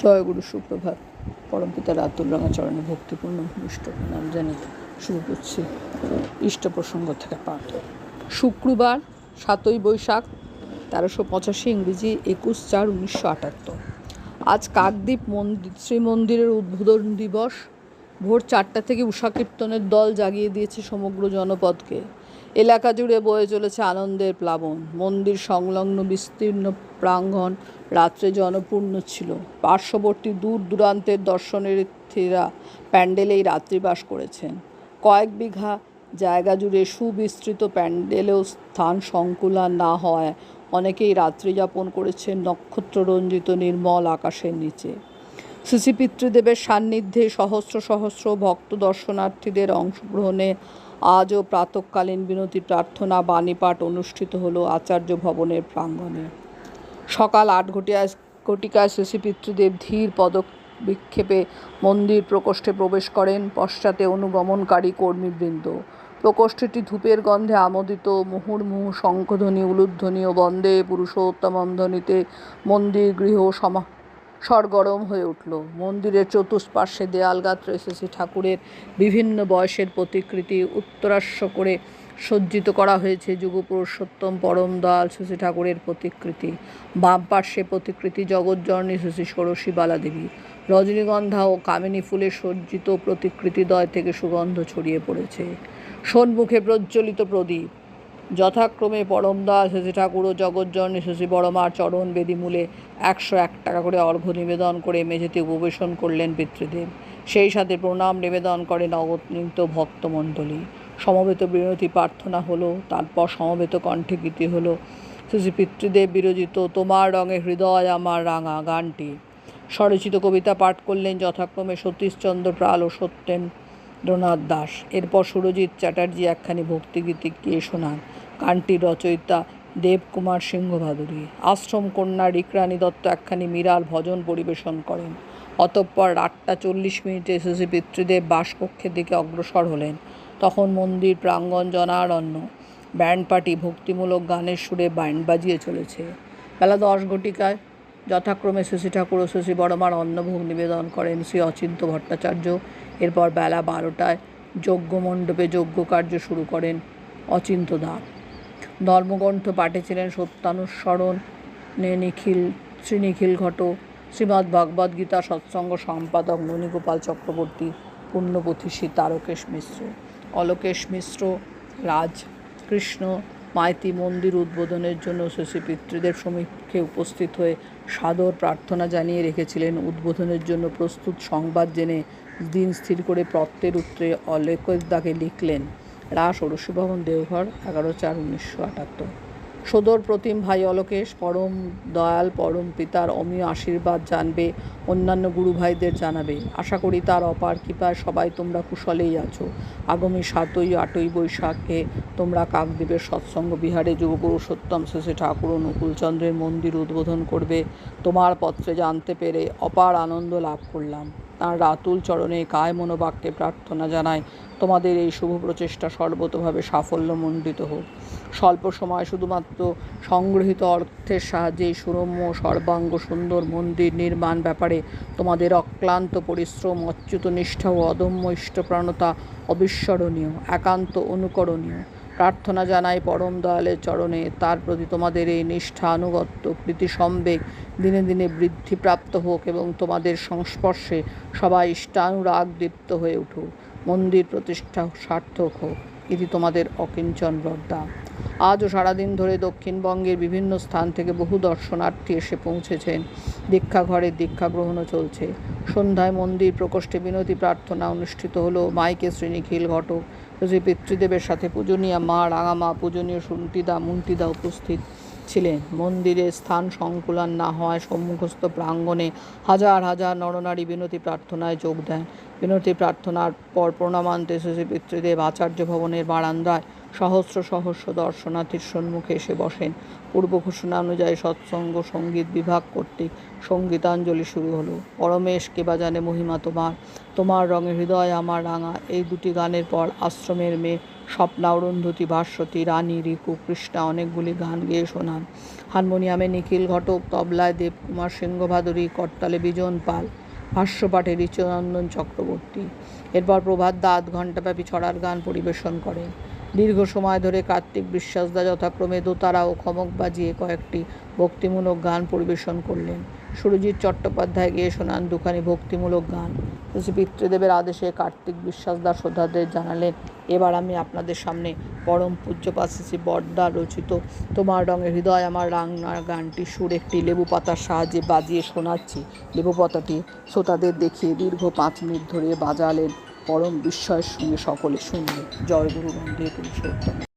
জয় গুরু সুপ্রভাত। পরমপিতা রাতুল রাঙাচরণে ভক্তিপূর্ণ ভূমিষ্ঠ নাম জানি শুরু করছি ইষ্ট প্রসঙ্গ থেকে পাঠ। শুক্রবার, সাতই বৈশাখ, তেরোশো পঁচাশি ইংরেজি একুশ চার উনিশশো আটাত্তর। আজ কাকদ্বীপ মন্দির শ্রীমন্দিরের উদ্বোধন দিবস। ভোর চারটা থেকে উষা কীর্তনের দল জাগিয়ে দিয়েছে সমগ্র জনপদকে। এলাকা জুড়ে বয়ে চলেছে আনন্দের প্লাবন। মন্দির সংলগ্ন বিস্তীর্ণ প্রাঙ্গণ রাত্রে জনপূর্ণ ছিল। পার্শ্ববর্তী দূর দূরান্তের দর্শনার্থীরা প্যান্ডেলেই রাত্রিবাস করেছেন। কয়েক বিঘা জায়গা জুড়ে সুবিস্তৃত প্যান্ডেলেও স্থান সংকুলান না হওয়ায় অনেকেই রাত্রি যাপন করেছেন নক্ষত্ররঞ্জিত নির্মল আকাশের নিচে। শ্রী পিতৃদেবের সান্নিধ্যে সহস্র সহস্র ভক্ত দর্শনার্থীদের অংশগ্রহণে আজও প্রাতকালীন বিনতি প্রার্থনা, বাণীপাঠ অনুষ্ঠিত হলো আচার্য ভবনের প্রাঙ্গণে। সকাল আট ঘটিয়া ঘটিকায় শ্রী পিতৃদেব ধীর পদক বিক্ষেপে মন্দির প্রকোষ্ঠে প্রবেশ করেন। পশ্চাতে অনুগমনকারী কর্মীবৃন্দ। প্রকোষ্ঠটি ধূপের গন্ধে আমোদিত। মুহুর্মুহু, শঙ্খধ্বনি, উলুধ্বনি ও বন্দে পুরুষোত্তমম ধ্বনিতে মন্দির গৃহ সমা সরগরম হয়ে উঠল। মন্দিরের চতুষ্পার্শ্বে দেয়াল শ্রী ঠাকুরের বিভিন্ন বয়সের প্রতিকৃতি। উত্তরাস্য করে সজ্জিত করা হয়েছে যুগপুরুষোত্তম পরম দয়াল শ্রী ঠাকুরের প্রতিকৃতি। বাম পার্শ্বে প্রতিকৃতি জগজ্জননী শ্রী ষোড়শী বালাদেবী। রজনীগন্ধা ও কামিনী ফুলে সজ্জিত প্রতিকৃতিদ্বয় থেকে সুগন্ধ ছড়িয়ে পড়েছে। সন্মুখে প্রজ্বলিত প্রদীপ। যথাক্রমে পরমদাস শ্রী ঠাকুর ও জগজ্জননী শ্রী বড়মার চরণ বেদিমূলে একশো এক টাকা করে অর্ঘ্য নিবেদন করে মেঝেতে উপবেশন করলেন পিতৃদেব। সেই সাথে প্রণাম নিবেদন করে অগণিত ভক্তমণ্ডলী। সমবেত বিনতি প্রার্থনা হলো, তারপর সমবেত কণ্ঠে গীতি হলো শ্রী পিতৃদেব বিরচিত, তোমার রঙে হৃদয় আমার রাঙা গানটি। স্বরচিত কবিতা পাঠ করলেন যথাক্রমে সতীশচন্দ্র প্রাল ও সত্যেন্দ্রনাথ দাস। এরপর সুরজিৎ চ্যাটার্জি একখানি ভক্তিগীতি গিয়ে শোনান গানটির রচয়িতা দেবকুমার সিংহ ভাদুরী আশ্রম কন্যা রিকরানী দত্ত একখানি মিরাল ভজন পরিবেশন করেন। অতঃপর আটটা চল্লিশ মিনিটে শ্রী পিতৃদেব বাসকক্ষের দিকে অগ্রসর হলেন। তখন মন্দির প্রাঙ্গণ জনারণ্য। ব্যান্ড পার্টি ভক্তিমূলক গানের সুরে ব্যান্ড বাজিয়ে চলেছে। বেলা দশ ঘটিকায় যথাক্রমে শশী ঠাকুর ও শশী বড়মার অন্নভোগ নিবেদন করেন শ্রী অচিন্ত ভট্টাচার্য। এরপর বেলা বারোটায় যজ্ঞমণ্ডপে যজ্ঞ কার্য শুরু করেন অচিন্ত দা। ধর্মগ্রন্থ পাঠে ছিলেন সত্যানুসরণ নে নিখিল শ্রীনিখিল ঘট, শ্রীমদ্ ভগবদ্ গীতা সৎসঙ্গ সম্পাদক ননীগোপাল চক্রবর্তী পুণ্যপথিষী তারকেশ মিশ্র, অলোকেশ মিশ্র, রাজ কৃষ্ণ মাইতি মন্দির উদ্বোধনের জন্য শশী পিতৃদের সমীক্ষে উপস্থিত হয়ে সাদর প্রার্থনা জানিয়ে রেখেছিলেন। উদ্বোধনের জন্য প্রস্তুত সংবাদ জেনে দিন স্থির করে প্রত্যের উত্তরে অলেকদাকে লিখলেন, রাস ভবন দেওঘর, এগারো চার উনিশশো আটাত্তর। সদর প্রতিম ভাই অলোকেশ, পরম দয়াল, পরম পিতার অমীয় আশীর্বাদ জানবে, অন্যান্য গুরু ভাইদের জানাবে। আশা করি তার অপার কৃপায় সবাই তোমরা কুশলেই আছো। আগামী সাতই আটই বৈশাখে তোমরা কাকদ্বীপের সৎসঙ্গ বিহারে যুগপুরুষোত্তম শেষে ঠাকুর ও নকুলচন্দ্রের মন্দির উদ্বোধন করবে। তোমার পত্রে জানতে পেরে অপার আনন্দ লাভ করলাম। তাঁর রাতুল চরণে কায় মনোবাক্যে প্রার্থনা জানায়। তোমাদের এই শুভ প্রচেষ্টা সর্বতভাবে সাফল্যমণ্ডিত হোক। স্বল্প সময় শুধুমাত্র সংগৃহীত অর্থের সাহায্যে সুরম্য সর্বাঙ্গ সুন্দর মন্দির নির্মাণ ব্যাপারে তোমাদের অক্লান্ত পরিশ্রম, অচ্যুত নিষ্ঠা ও অদম্য ইষ্টপ্রাণতা অবিস্মরণীয়, একান্ত অনুকরণীয়। প্রার্থনা জানাই পরম দয়ালের চরণে। তার প্রতি তোমাদের এই নিষ্ঠা, আনুগত্য, প্রীতি, সম্বেগ দিনে দিনে বৃদ্ধিপ্রাপ্ত হোক এবং তোমাদের সংস্পর্শে সবাই ইষ্টানুরাগ দীপ্ত হয়ে উঠুক। মন্দির প্রতিষ্ঠা সার্থক হোক। এটি তোমাদের অকিঞ্চন রদ্দা। আজও সারাদিন ধরে দক্ষিণবঙ্গের বিভিন্ন স্থান থেকে বহু দর্শনার্থী এসে পৌঁছেছেন দীক্ষাঘরে দীক্ষা গ্রহণও চলছে। সন্ধ্যায় মন্দির প্রকোষ্ঠে বিনতি প্রার্থনা অনুষ্ঠিত হলো মাইকে শ্রীনিখিল ঘটক। শ্রী পিতৃদেবের সাথে পূজনীয় মা রাঙামা, পূজনীয় সুন্তিদা, মুন্তিদা উপস্থিত। ছিলেন মন্দিরে স্থান সংকুলন না হওয়ায় সম্মুখস্থ প্রাঙ্গণে হাজার হাজার নরনারী বিনতি প্রার্থনায় যোগ দেন। বিনতি প্রার্থনার পর প্রণামান্তে শ্রী পিতৃদেব আচার্য ভবনের বারান্দায় সহস্র সহস্র দর্শনার্থীর সম্মুখে এসে বসেন। পূর্ব ঘোষণা অনুযায়ী সৎসঙ্গ সংগীত বিভাগ কর্তৃক সঙ্গীতাঞ্জলি শুরু হলো। পরমেশ কে বা জানে মহিমা তোমার। তোমার রঙে হৃদয় আমার রাঙা। এই দুটি গানের পর আশ্রমের মেয়ে স্বপ্না অরুন্ধতী ভাস্বতী, রানী, রিকু, কৃষ্ণা অনেকগুলি গান গেয়ে শোনান। হারমোনিয়ামে নিখিল ঘটক, তবলায় দেবকুমার সিংহ ভাদুরী করতালে বিজন পাল, ভাষ্যপাঠে ঋচনন্দন চক্রবর্তী। এরপর প্রভাত দা আধ ঘণ্টাব্যাপী ছড়ার গান পরিবেশন করেন। দীর্ঘ সময় ধরে কার্তিক বিশ্বাসদা যথাক্রমে দোতারা ও খমক বাজিয়ে কয়েকটি ভক্তিমূলক গান পরিবেশন করলেন। সুরজিৎ চট্টোপাধ্যায় গিয়ে শোনান দুখানি ভক্তিমূলক গান। পিতৃদেবের আদেশে কার্তিক বিশ্বাসদা শ্রদ্ধাদের জানালেন, এবার আমি আপনাদের সামনে পরম পূজ্যপাত শ্রী বর্দা রচিত তোমার রঙের হৃদয় আমার রান্নার গানটি সুর একটি লেবু পাতার সাহায্যে বাজিয়ে শোনাচ্ছি। লেবু পাতাটি শ্রোতাদের দেখিয়ে দীর্ঘ পাঁচ মিনিট ধরে বাজালেন। পরম বিস্ময়ের সঙ্গে সকলে শুনবে জয় গুরু বন্দে পুরুষোত্তম।